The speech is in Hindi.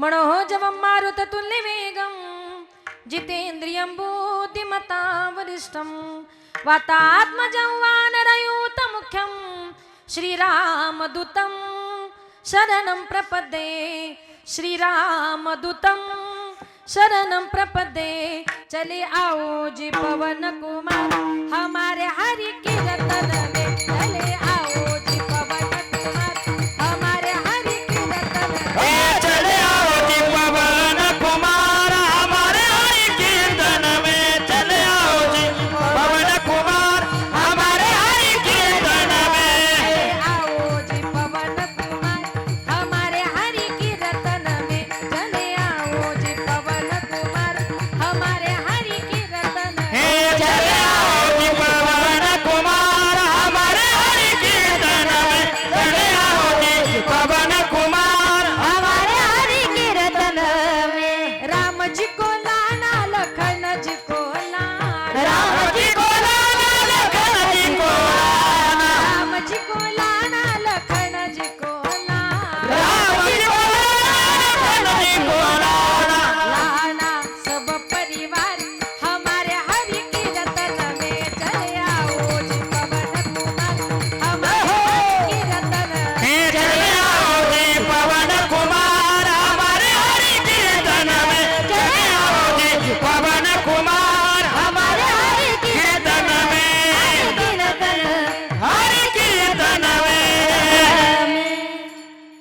मनोजवं मारुततुल्यवेगं जितेन्द्रियं बुद्धिमतां वरिष्ठं वातात्मजं वानरयूतमुख्यं, श्रीरामदूतं शरणं प्रपदे, श्रीरामदूतं शरणं प्रपदे, चले आओ जी पवन कुमार, हमारे हरि आओ কাজ করে